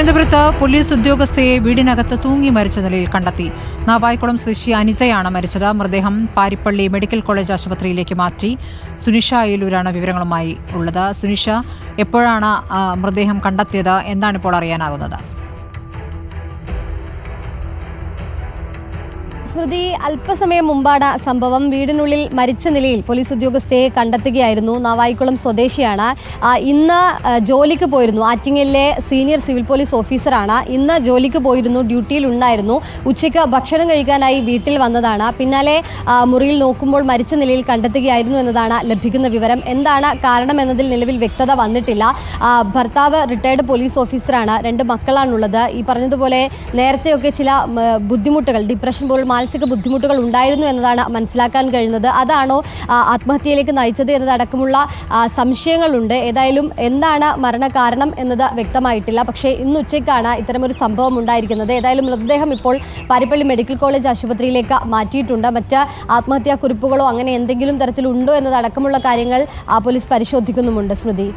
തിരുവനന്തപുരത്ത് പോലീസ് ഉദ്യോഗസ്ഥയെ വീടിനകത്ത് തൂങ്ങി മരിച്ച നിലയിൽ കണ്ടെത്തി. നാവായിക്കുളം സ്വദേശി അനിതയാണ് മരിച്ചത്. മൃതദേഹം പാരിപ്പള്ളി മെഡിക്കൽ കോളേജ് ആശുപത്രിയിലേക്ക് മാറ്റി. സുനിഷ അയലൂരാണ് വിവരങ്ങളുമായി ഉള്ളത്. സുനിഷ എപ്പോഴാണ് മൃതദേഹം കണ്ടെത്തിയത്? എന്നാണ് ഇപ്പോൾ അറിയാനാകുന്നത്? സ്മൃതി അല്പസമയം മുമ്പാണ് സംഭവം. വീടിനുള്ളിൽ മരിച്ച നിലയിൽ പോലീസ് ഉദ്യോഗസ്ഥയെ കണ്ടെത്തുകയായിരുന്നു. നാവായിക്കുളം സ്വദേശിയാണ്. ഇന്ന് ജോലിക്ക് പോയിരുന്നു. ആറ്റിങ്ങലിലെ സീനിയർ സിവിൽ പോലീസ് ഓഫീസറാണ്. ഇന്ന് ജോലിക്ക് പോയിരുന്നു. ഡ്യൂട്ടിയിൽ ഉണ്ടായിരുന്നു. ഉച്ചയ്ക്ക് ഭക്ഷണം കഴിക്കാനായി വീട്ടിൽ വന്നതാണ്. പിന്നാലെ മുറിയിൽ നോക്കുമ്പോൾ മരിച്ച നിലയിൽ കണ്ടെത്തുകയായിരുന്നു എന്നതാണ് ലഭിക്കുന്ന വിവരം. എന്താണ് കാരണം എന്നതിൽ നിലവിൽ വ്യക്തത വന്നിട്ടില്ല. ഭർത്താവ് റിട്ടയർഡ് പോലീസ് ഓഫീസറാണ് രണ്ട് മക്കളാണുള്ളത്. ഈ പറഞ്ഞതുപോലെ നേരത്തെയൊക്കെ ചില ബുദ്ധിമുട്ടുകൾ ഡിപ്രഷൻ പോലുള്ള മാനസിക ബുദ്ധിമുട്ടുകൾ ഉണ്ടായിരുന്നു എന്നതാണ് മനസ്സിലാക്കാൻ കഴിയുന്നത്. അതാണോ ആത്മഹത്യയിലേക്ക് നയിച്ചത് എന്നതടക്കമുള്ള സംശയങ്ങളുണ്ട്. ഏതായാലും എന്താണ് മരണകാരണം എന്നത് വ്യക്തമായിട്ടില്ല. പക്ഷേ ഇന്ന് ഉച്ചയ്ക്കാണ് ഇത്തരമൊരു സംഭവം ഉണ്ടായിരിക്കുന്നത്. ഏതായാലും മൃതദേഹം ഇപ്പോൾ പാരിപ്പള്ളി മെഡിക്കൽ കോളേജ് ആശുപത്രിയിലേക്ക് മാറ്റിയിട്ടുണ്ട്. മറ്റ് ആത്മഹത്യാ കുറിപ്പുകളോ അങ്ങനെ എന്തെങ്കിലും തരത്തിലുണ്ടോ എന്നതടക്കമുള്ള കാര്യങ്ങൾ പോലീസ് പരിശോധിക്കുന്നുമുണ്ട്. സ്മൃതി.